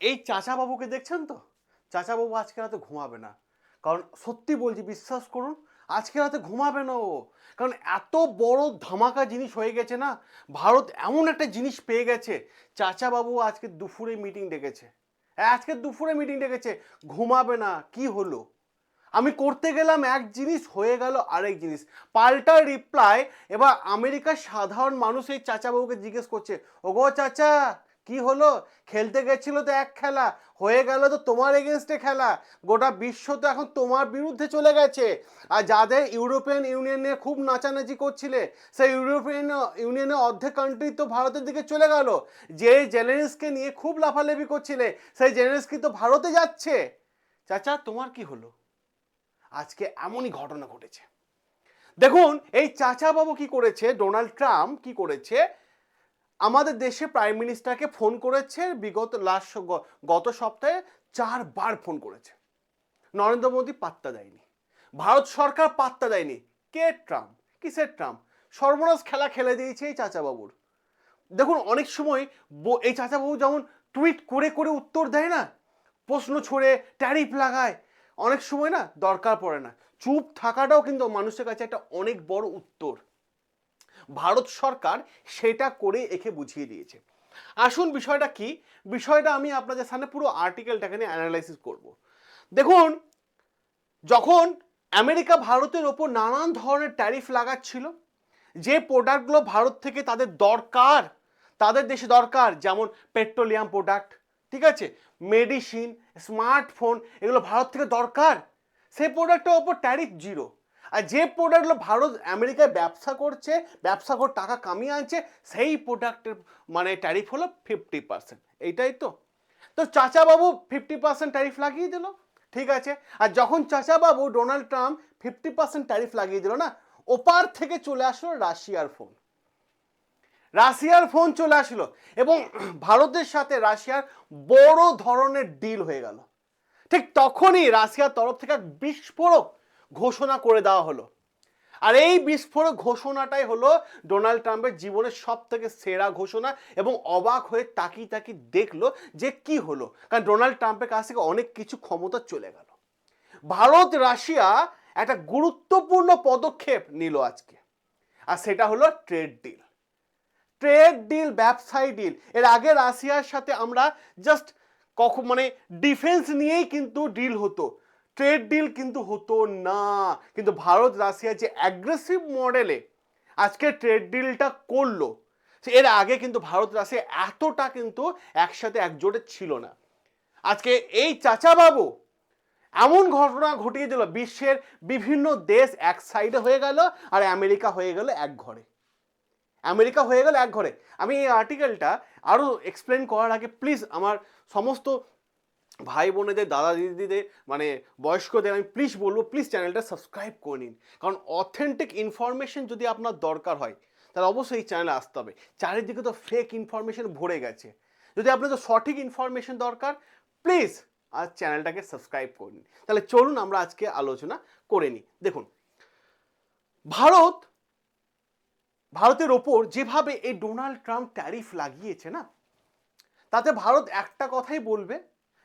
এই চাচাবাবুকে দেখছেন তো? চাচাবাবু আজকে রাতে ঘুমাবে না। কারণ সত্যি বলছি, বিশ্বাস করুন, আজকে রাতে ঘুমাবে না ও। কারণ এত বড় ধামাকা জিনিস হয়ে গেছে না, ভারত এমন একটা জিনিস পেয়ে গেছে, চাচাবাবু আজকে দুপুরে মিটিং ডেকেছে। আজকে দুপুরে মিটিং ডেকেছে, ঘুমাবে না, কি হলো? আমি করতে গেলাম এক জিনিস, হয়ে গেল আরেক জিনিস। পাল্টা রিপ্লাই এবার আমেরিকার সাধারণ মানুষ এই চাচাবাবুকে জিজ্ঞেস করছে, ওগো চাচা কি হলো? খেলতে গেছিল তো এক খেলা, হয়ে গেল তো তোমার এগেনস্টে খেলা। গোটা বিশ্ব তো এখন তোমার বিরুদ্ধে চলে গেছে। আর যাদের ইউরোপিয়ান ইউনিয়নে খুব নাচানাচি করছিলে, সেই ইউরোপিয়ান ইউনিয়নে অর্ধেক কান্ট্রি তো ভারতের দিকে চলে গেল। যে জেলেন্সকে নিয়ে খুব লাফালাফি করছিলে, সেই জেলেন্সকি তো ভারতে যাচ্ছে। চাচা, তোমার কি হলো? আজকে এমনই ঘটনা ঘটেছে। দেখুন, এই চাচা বাবু কি করেছে? ডোনাল্ড ট্রাম্প কি করেছে? আমাদের দেশে প্রাইম মিনিস্টারকে ফোন করেছে, বিগত লাস্ট গত সপ্তাহে চারবার ফোন করেছে। নরেন্দ্র মোদী পাত্তা দেয়নি। ভারত সরকার পাত্তা দেয়নি। কে ট্রাম্প? কিসের ট্রাম্প? সর্বনাশ খেলা খেলে দিয়েছে এই চাচাবাবুর। দেখুন, অনেক সময় এই চাচাবাবু যেমন টুইট করে করে উত্তর দেয় না, প্রশ্ন ছড়ে ট্যারিফ লাগায়, অনেক সময় না দরকার পড়ে না। চুপ থাকাটাও কিন্তু মানুষের কাছে একটা অনেক বড় উত্তর। ভারত সরকার সেটা করে একে বুঝিয়ে দিয়েছে। আসুন বিষয়টা কি? বিষয়টা আমি আপনাদের সামনে পুরো আর্টিকেলটাকে নিয়ে অ্যানালাইসিস করব। দেখুন, যখন আমেরিকা ভারতের ওপর নানান ধরনের ট্যারিফ লাগাচ্ছিল, যে প্রোডাক্টগুলো ভারত থেকে তাদের দরকার, তাদের দেশে দরকার, যেমন পেট্রোলিয়াম প্রোডাক্ট ঠিক আছে? মেডিসিন স্মার্টফোন এগুলো ভারত থেকে দরকার। সেই প্রোডাক্টের ওপর ট্যারিফ জিরো আর যে প্রোডাক্টগুলো ভারত, আমেরিকায় ব্যবসা করছে, ব্যবসা করে টাকা কামিয়ে আনছে, সেই প্রোডাক্টের মানে ট্যারিফ হলো ফিফটি পার্সেন্ট এইটাই তো। তো চাচাবাবু ফিফটি পার্সেন্ট ট্যারিফ লাগিয়ে দিল, ঠিক আছে? আর যখন চাচাবাবু Donald Trump fifty percent tariff লাগিয়ে দিল না, ওপার থেকে চলে আসলো রাশিয়ার ফোন রাশিয়ার ফোন চলে আসলো এবং ভারতের সাথে রাশিয়ার বড় ধরনের ডিল হয়ে গেল। ঠিক তখনই রাশিয়ার তরফ থেকে এক বিস্ফোরক ঘোষণা করে দেওয়া হলো। আর এই বিস্ফোরক ঘোষণাটাই হলো ডোনাল্ড ট্রাম্পের জীবনের সব থেকে সেরা ঘোষণা এবং অবাক হয়ে তাকিয়ে তাকিয়ে দেখল যে কি হলো। কারণ ডোনাল্ড ট্রাম্পের কাছ থেকে অনেক কিছু ক্ষমতা চলে গেল। ভারত, রাশিয়া একটা গুরুত্বপূর্ণ পদক্ষেপ নিল আজকে। আর সেটা হলো ট্রেড ডিল। ট্রেড ডিল, ব্যবসায়ী ডিল। এর আগে রাশিয়ার সাথে আমরা জাস্ট কখন মানে ডিফেন্স নিয়েই কিন্তু ডিল হতো। ট্রেড ডিল কিন্তু হতো না। কিন্তু ভারত রাশিয়া যে অ্যাগ্রেসিভ মডেলে আজকে ট্রেড ডিলটা করল এর আগে কিন্তু ভারত রাশিয়া এতটা কিন্তু একসাথে একজোটে ছিল না। আজকে এই চাচাবাবু এমন ঘটনা ঘটিয়ে দিল, বিশ্বের বিভিন্ন দেশ এক সাইডে হয়ে গেল আর আমেরিকা হয়ে গেল এক ঘরে। আমেরিকা হয়ে গেল এক ঘরে। আমি এই আর্টিকেলটা আরও এক্সপ্লেন করার আগে প্লিজ আমার সমস্ত ভাই বোনেদের দাদা দিদিদের মানে বয়স্কদের আমি প্লিজ বলব প্লিজ চ্যানেলটা সাবস্ক্রাইব করে নিন। কারণ অথেন্টিক ইনফরমেশন যদি আপনার দরকার হয়, তাহলে অবশ্যই এই চ্যানেলে আসতে হবে। চারিদিকে তো ফেক ইনফরমেশন ভরে গেছে। যদি আপনার তো সঠিক ইনফরমেশন দরকার প্লিজ আজ চ্যানেলটাকে সাবস্ক্রাইব করে নিন। তাহলে চলুন আমরা আজকে আলোচনা করে নিই। দেখুন, ভারত, ভারতের ওপর যেভাবে এই ডোনাল্ড ট্রাম্প ট্যারিফ লাগিয়েছে না, তাতে ভারত একটা কথাই বলবে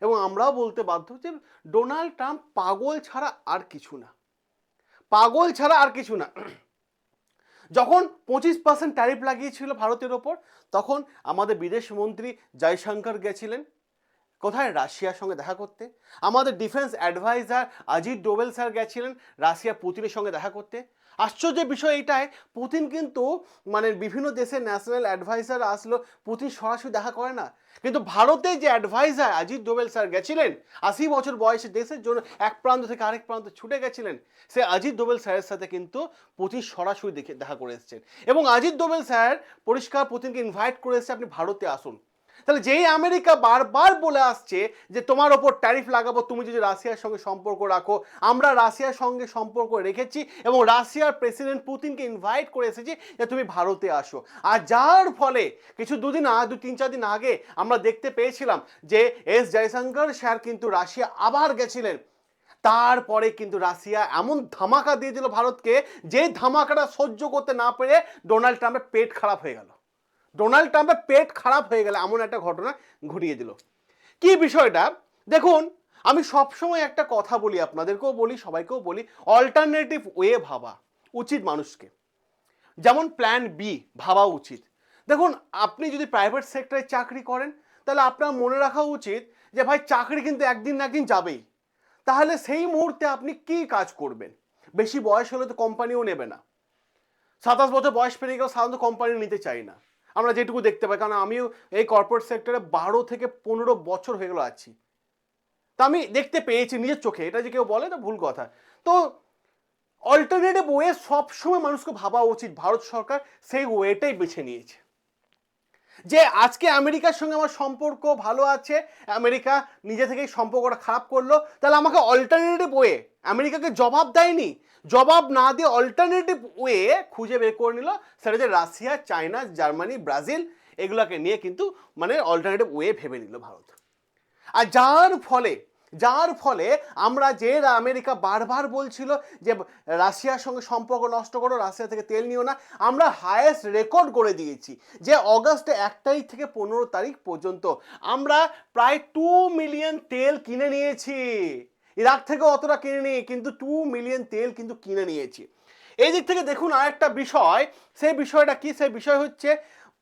এবং আমরাও বলতে বাধ্য যে ডোনাল্ড ট্রাম্প পাগল ছাড়া আর কিছু না। পাগল ছাড়া আর কিছু না। যখন পঁচিশ পার্সেন্ট ট্যারিফ লাগিয়েছিল ভারতের ওপর, তখন আমাদের বিদেশমন্ত্রী জয়শঙ্কর গেছিলেন। কোথায়? রাশিয়ার সঙ্গে দেখা করতে। আমাদের defence adviser Ajit Doval sir গেছিলেন রাশিয়া পুতিনের সঙ্গে দেখা করতে। আশ্চর্যের বিষয় এটাই পুতিন কিন্তু মানে বিভিন্ন দেশের ন্যাশনাল অ্যাডভাইজার আসলো, পুতিন সরাসরি দেখা করে না। কিন্তু ভারতে যে অ্যাডভাইজার অজিত ডোবেল স্যার গেছিলেন, আশি বছর বয়সে দেশের জন্য এক প্রান্ত থেকে আরেক প্রান্ত ছুটে গেছিলেন, সে অজিত ডোবেল স্যারের সাথে কিন্তু পুতিন সরাসরি দেখে, দেখা করে এসেছেন। এবং অজিত ডোবেল স্যার পরিষ্কার পুতিনকে ইনভাইট করে এসেছে, আপনি ভারতে আসুন। তাহলে যেই আমেরিকা বারবার বলে আসছে যে তোমার ওপর ট্যারিফ লাগাবো, তুমি যদি রাশিয়ার সঙ্গে সম্পর্ক রাখো, আমরা রাশিয়ার সঙ্গে সম্পর্ক রেখেছি এবং রাশিয়ার প্রেসিডেন্ট পুতিনকে ইনভাইট করে এসেছি যে তুমি ভারতে আসো। আর যার ফলে কিছু দুদিন আগে দু, তিন, চার দিন আগে আমরা দেখতে পেয়েছিলাম যে এস জয়শঙ্কর স্যার কিন্তু রাশিয়া আবার গেছিলেন। তারপরে কিন্তু রাশিয়া এমন ধামাকা দিয়ে দিল ভারতকে যে ধামাকাটা সহ্য করতে না পেরে ডোনাল্ড ট্রাম্পের পেট খারাপ হয়ে গেল। ডোনাল্ড ট্রাম্পের পেট খারাপ হয়ে গেলে এমন একটা ঘটনা ঘটিয়ে দিল। কি বিষয়টা? দেখুন, আমি সবসময় একটা কথা বলি, আপনাদেরকেও বলি, সবাইকেও বলি অল্টারনেটিভ ওয়ে ভাবা, উচিত মানুষকে। যেমন প্ল্যান বি ভাবা উচিত। দেখুন, আপনি যদি প্রাইভেট সেক্টরে চাকরি করেন, তাহলে আপনার মনে রাখা উচিত যে, ভাই, চাকরি কিন্তু একদিন না একদিন যাবেই। তাহলে সেই মুহূর্তে আপনি কি কাজ করবেন? বেশি বয়স হলে তো কোম্পানিও নেবে না। সাতাশ বছর বয়স পেরিয়ে গেলেও সাধারণত কোম্পানি নিতে চাই না। আমরা যেটুকু দেখতে পাই, কারণ আমিও এই কর্পোরেট সেক্টরে বারো থেকে পনেরো বছর হয়ে গেলো আছি। তা আমি দেখতে পেয়েছি নিজের চোখে, এটা যে কেউ বলে না ভুল কথা। তো অল্টারনেটিভ ওয়ে সবসময় মানুষকে ভাবা উচিত, ভারত সরকার সেই ওয়েটাই বেছে নিয়েছে। যে আজকে আমেরিকার সঙ্গে আমার সম্পর্ক ভালো আছে, আমেরিকা নিজে থেকেই সম্পর্কটা খারাপ করল, তাহলে আমাকে অল্টারনেটিভ ওয়ে আমেরিকাকে জবাব দেয়নি। জবাব না দিয়ে অল্টারনেটিভ ওয়ে খুঁজে বের করে নিল। সেটা যে রাশিয়া, চায়না, জার্মানি, ব্রাজিল, এগুলোকে নিয়ে কিন্তু মানে অল্টারনেটিভ ওয়ে ভেবে নিল ভারত। আর যার ফলে যার ফলে আমরা যে আমেরিকা বারবার বলছিল যে রাশিয়ার সঙ্গে সম্পর্ক নষ্ট করো, রাশিয়া থেকে তেল নিও না, আমরা হায়েস্ট রেকর্ড করে দিয়েছি যে অগাস্টে এক তারিখ থেকে পনেরো তারিখ পর্যন্ত আমরা প্রায় টু মিলিয়ন তেল কিনে নিয়েছি। ইরাক থেকে অতটা কিনে নিই কিন্তু টু মিলিয়ন তেল কিন্তু কিনে নিয়েছি। এই দিক থেকে দেখুন আরেকটা বিষয়, সেই বিষয়টা কি? সেই বিষয় হচ্ছে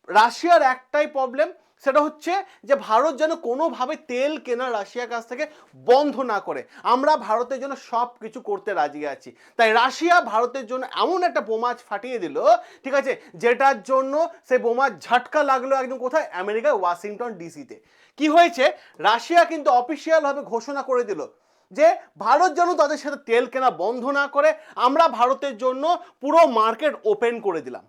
রাশিয়ার একটাই প্রবলেম সেটা হচ্ছে যে ভারত যেন কোনোভাবে তেল কেনা রাশিয়ার কাছ থেকে বন্ধ না করে। আমরা ভারতের জন্য সব কিছু করতে রাজি আছি। তাই রাশিয়া ভারতের জন্য এমন একটা বোমা ফাটিয়ে দিল, ঠিক আছে, যেটার জন্য সে বোমার ঝটকা লাগল একদম কোথায়? আমেরিকার ওয়াশিংটন ডিসিতে। কি হয়েছে? রাশিয়া কিন্তু অফিসিয়ালভাবে ঘোষণা করে দিল যে ভারত যেন তাদের সাথে তেল কেনা বন্ধ না করে, আমরা ভারতের জন্য পুরো মার্কেট ওপেন করে দিলাম।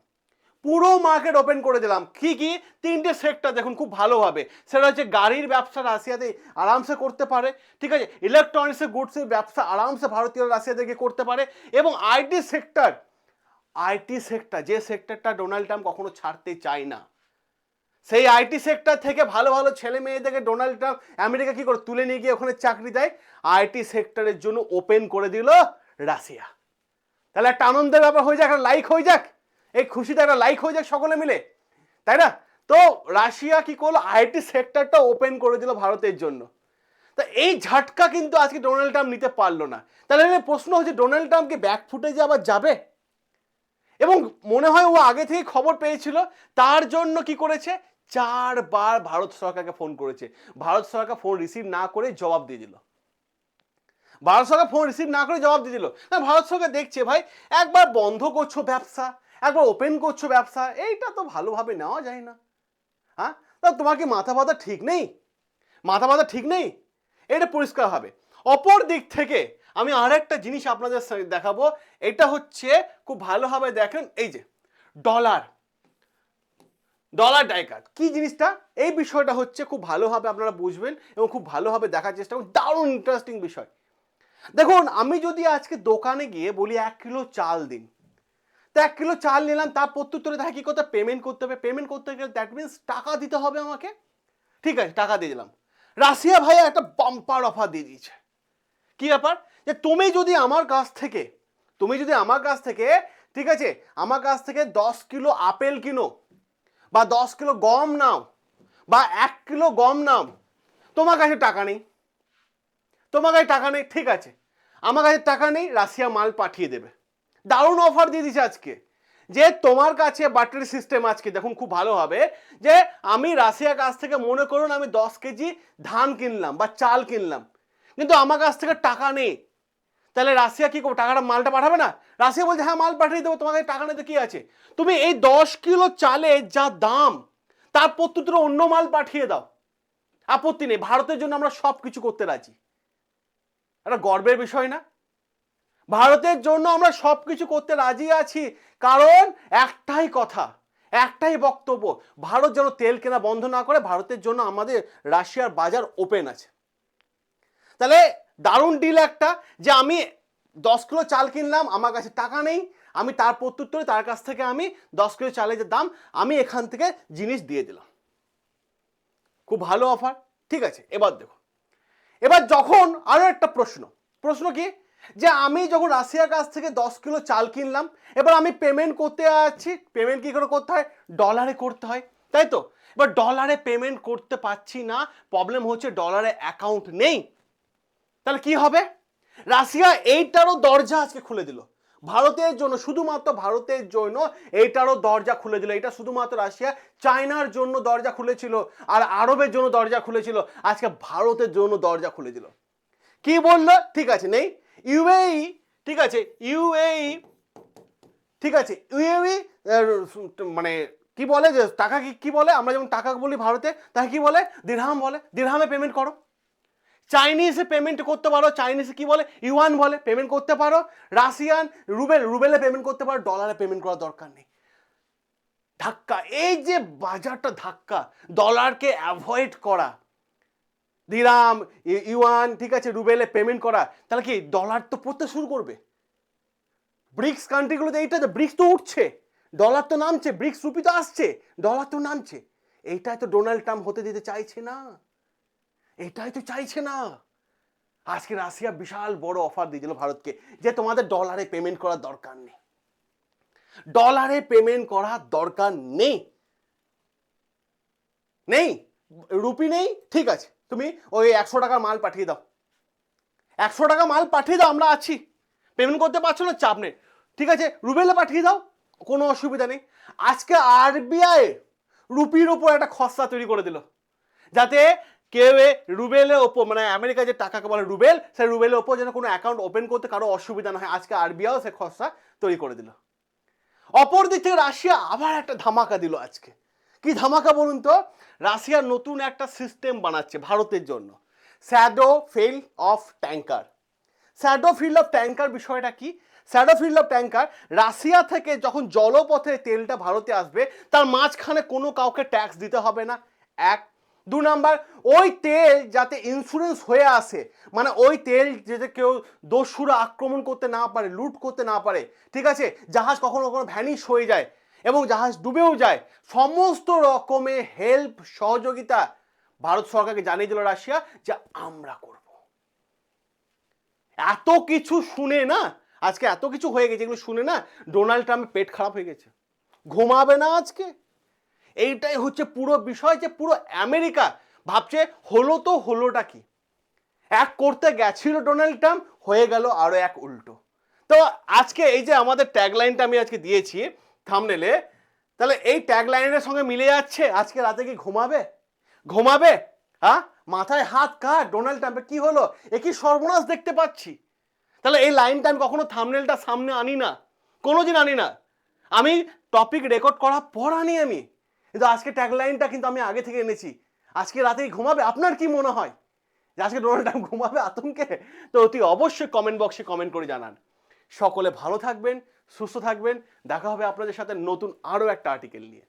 পুরো মার্কেট ওপেন করে দিলাম। কি কি? তিনটে সেক্টর দেখুন, খুব ভালোভাবে। সেটা হচ্ছে গাড়ির ব্যবসা রাশিয়াতে আরামসে করতে পারে। ঠিক আছে? ইলেকট্রনিক্সের গুডসের ব্যবসা আরামসে ভারতীয় রাশিয়াতে গিয়ে করতে পারে। এবং আইটি সেক্টর আইটি সেক্টর যে সেক্টরটা ডোনাল্ড ট্রাম্প কখনো ছাড়তে চায় না। সেই আইটি সেক্টর থেকে ভালো ভালো ছেলে মেয়েদেরকে ডোনাল্ড ট্রাম্প আমেরিকা কি করে তুলে নিয়ে গিয়ে ওখানে চাকরি দেয়? আইটি সেক্টরের জন্য ওপেন করে দিল রাশিয়া। তাহলে একটা আনন্দের ব্যাপার হয়ে যাক, একটা লাইক হয়ে যাক। এই খুশিতে একটা লাইক হয়ে যাক সকলে মিলে, তাই না? তো রাশিয়া কি করল? আইটি সেক্টরটা ওপেন করে দিল ভারতের জন্য। তা এই ঝাটকা কিন্তু আজকে ডোনাল্ড ট্রাম্প নিতে পারল না। তাহলে প্রশ্ন হচ্ছে ডোনাল্ড ট্রাম্পকে ব্যাক ফুটেজে আবার যাবে? এবং মনে হয় ও আগে থেকে খবর পেয়েছিল, তার জন্য কি করেছে? চারবার ভারত সরকারকে ফোন করেছে। ভারত সরকার ফোন রিসিভ না করে জবাব দিয়ে দিল। ভারত সরকার ফোন রিসিভ না করে জবাব দিয়ে দিল। ভারত সরকার দেখছে, ভাই, একবার বন্ধ করছ ব্যবসা একবার ওপেন করছ ব্যবসা, এইটা তো ভালোভাবে নেওয়া যায় না। হ্যাঁ? তা তোমার কি মাথা ব্যথা ঠিক নেই? মাথা ব্যথা ঠিক নেই? এটা পরিষ্কার হবে। অপর দিক থেকে আমি আর একটা জিনিস আপনাদের দেখাবো। এটা হচ্ছে খুব ভালোভাবে দেখেন, এই যে ডলার ডলার ডাইকাট কি জিনিসটা? এই বিষয়টা হচ্ছে খুব ভালোভাবে আপনারা বুঝবেন এবং খুব ভালোভাবে দেখার চেষ্টা করুন। দারুণ ইন্টারেস্টিং বিষয়। দেখুন, আমি যদি আজকে দোকানে গিয়ে বলি এক কিলো চাল দিন তো এক কিলো চাল নিলাম, তার প্রত্যুত্তরে তাকে কী করতে পেমেন্ট করতে হবে। পেমেন্ট করতে গেলে দ্যাট মিনস টাকা দিতে হবে আমাকে। ঠিক আছে, টাকা দিয়ে দিলাম। রাশিয়া ভাইয়া একটা বাম্পার অফার দিয়ে দিয়েছে। কি ব্যাপার? যে তুমি যদি আমার কাছ থেকে, তুমি যদি আমার কাছ থেকে, ঠিক আছে, আমার কাছ থেকে দশ কিলো আপেল কিনো, বা দশ কিলো গম নাও, বা এক কিলো গম নাও, তোমার কাছে টাকা নেই। তোমার কাছে টাকা নেই, ঠিক আছে। আমার কাছে টাকা নেই, রাশিয়া মাল পাঠিয়ে দেবে। দারুণ অফার দিয়ে দিচ্ছে আজকে। যে তোমার কাছে বাটারি সিস্টেম আজকে, দেখুন খুব ভালো হবে, যে আমি রাশিয়ার কাছ থেকে মনে করুন আমি দশ কেজি ধান কিনলাম বা চাল কিনলাম, কিন্তু আমার কাছ থেকে টাকা নেই। তাহলে রাশিয়া কি করব? টাকাটা মালটা পাঠাবে না? রাশিয়া বলছে হ্যাঁ মাল পাঠিয়ে দেবো তোমার কাছে টাকা নেই তো কি আছে? তুমি এই দশ কিলো চালে যা দাম, তার প্রত্যুত্তরে অন্য মাল পাঠিয়ে দাও। আপত্তি নেই, ভারতের জন্য আমরা সব কিছু করতে রাজি। একটা গর্বের বিষয় না? ভারতের জন্য আমরা সব কিছু করতে রাজি আছি। কারণ একটাই কথা, একটাই বক্তব্য, ভারত যেন তেল কেনা বন্ধ না করে ভারতের জন্য আমাদের রাশিয়ার বাজার ওপেন আছে। তাহলে দারুণ ডিল একটা যে আমি দশ কিলো চাল কিনলাম, আমার কাছে টাকা নেই, আমি তার প্রত্যুত্তরে তার কাছ থেকে আমি দশ কিলো চালের যে দাম, আমি এখান থেকে জিনিস দিয়ে দিলাম। খুব ভালো অফার ঠিক আছে, এবার দেখো। এবার যখন আরও একটা প্রশ্ন প্রশ্ন কি? যে আমি যখন রাশিয়ার কাছ থেকে দশ কিলো চাল কিনলাম, এবার আমি পেমেন্ট করতে যাচ্ছি পেমেন্ট কী করে করতে হয়? ডলারে করতে হয়, তাই তো? এবার ডলারে পেমেন্ট করতে পারছি না প্রবলেম হচ্ছে ডলারে অ্যাকাউন্ট নেই। তাহলে কি হবে? রাশিয়া এইটারও দরজা আজকে খুলে দিল। ভারতের জন্য, শুধুমাত্র ভারতের জন্য এইটারও দরজা খুলে দিল। এটা শুধুমাত্র রাশিয়া, চায়নার জন্য দরজা খুলেছিল আর আরবের জন্য দরজা খুলেছিল। আজকে ভারতের জন্য দরজা খুলে দিল। কি বলল? ঠিক আছে, নেই? ইউএই ঠিক আছে ইউএই ঠিক আছে ইউএই মানে কি বলে যে টাকা কি কি বলে? আমরা যেমন টাকা বলি ভারতে, তাকে কি বলে? দিরহাম বলে। দিরহামে পেমেন্ট করো। চাইনিজে পেমেন্ট করতে পারো। চাইনিজে কি বলে? ইউয়ান বলে। পেমেন্ট করতে পারো। রাশিয়ান রুবেল রুবেলে পেমেন্ট করতে পারো। ডলারে পেমেন্ট করার দরকার নেই। ধাক্কা। এই যে বাজারটা ধাক্কা ডলারকে অ্যাভয়েড করা দিরাম ইউয়ান, ঠিক আছে, রুবেলে পেমেন্ট করা। তাহলে কি ডলার তো পড়তে শুরু করবে? ব্রিক্স কান্ট্রিগুলোতে এইটা ব্রিক্স তো উঠছে ডলার তো নামছে ব্রিক্স রুপি তো আসছে ডলার তো নামছে। এইটাই তো ডোনাল্ড ট্রাম্প হতে দিতে চাইছে না। এটাই তো চাইছে না। আজকে রাশিয়া বিশাল বড় অফার দিয়েছিল ভারতকে, যে তোমাদের ডলারে পেমেন্ট করার দরকার নেই। ডলারে পেমেন্ট করার দরকার নেই। নেই? রুপি নেই? ঠিক আছে। তুমি ওই একশো টাকার মাল পাঠিয়ে দাও। একশো টাকা মাল পাঠিয়ে দাও, আমরা আছি। পেমেন্ট করতে পারছ না, চাপ নেই। ঠিক আছে রুবেলে পাঠিয়ে দাও, কোনো অসুবিধা নেই। আজকে আরবিআই রুপির ওপর একটা খসড়া তৈরি করে দিল। যাতে কেউ রুবেলের ওপর মানে আমেরিকা যে টাকাকে বলে রুবেল, সেই রুবেলের ওপর যেন কোনো অ্যাকাউন্ট ওপেন করতে কারও অসুবিধা না হয়, আজকে আরবিআইও সে খসড়া তৈরি করে দিল। অপর দিক থেকে রাশিয়া আবার একটা ধামাকা দিল আজকে। কি ধামাকা বলুন তো? রাশিয়া নতুন একটা সিস্টেম বানাচ্ছে ভারতের জন্য। Shadow fleet of tanker shadow fleet of tanker বিষয়টা কি? Shadow fleet of tanker Russia থেকে যখন জলপথে তেলটা ভারতে আসবে, তার মাঝখানে কোনো কাউকে ট্যাক্স দিতে হবে না। এক। দু নাম্বার, ওই তেল যাতে ইন্স্যুরেন্স হয়ে আসে মানে ওই তেল যাতে কেউ দস্যুরা আক্রমণ করতে না পারে, লুট করতে না পারে, ঠিক আছে? জাহাজ কখনো কখনো ভ্যানিশ হয়ে যায়। এবং জাহাজ ডুবেও যায়। সমস্ত রকমের হেল্প সহযোগিতা ভারত সরকারকে জানিয়ে দিল রাশিয়া যে আমরা করব। এত কিছু শুনে না, আজকে এত কিছু হয়ে গেছে, এগুলো শুনে না ডোনাল্ড ট্রাম্পের পেট খারাপ হয়ে গেছে। ঘুমাবে না আজকে? এইটাই হচ্ছে পুরো বিষয় যে পুরো আমেরিকা ভাবছে, হলো তো হলোটা কি? এক করতে গেছিল ডোনাল্ড ট্রাম্প, হয়ে গেল আরও এক উল্টো। তো আজকে এই যে আমাদের ট্যাগলাইনটা আমি আজকে দিয়েছি থামনেলে তাহলে এই ট্যাগলাইনের সঙ্গে মিলে যাচ্ছে? আজকে রাতে কি ঘুমাবে? ঘুমাবে? হ্যাঁ মাথায় হাত কার? ডোনাল্ড ট্রাম্পের কি হলো? এ কি সর্বনাশ দেখতে পাচ্ছি? তাহলে এই লাইনটা আমি কখনো থামনেলটা সামনে আনি না। কোনো দিন আনি না। আমি টপিক রেকর্ড করার পর আনি আমি। কিন্তু আজকে ট্যাগলাইনটা কিন্তু আমি আগে থেকে এনেছি। আজকে রাতেই ঘুমাবে? আপনার কি মনে হয়? যে আজকে ডোনাল্ড ট্রাম্প ঘুমাবে আতঙ্কে? তো অতি অবশ্যই কমেন্ট বক্সে কমেন্ট করে জানান। সকলে ভালো থাকবেন সুস্থ থাকবেন। দেখা হবে আপনাদের সাথে নতুন আরও একটা আর্টিকেল নিয়ে।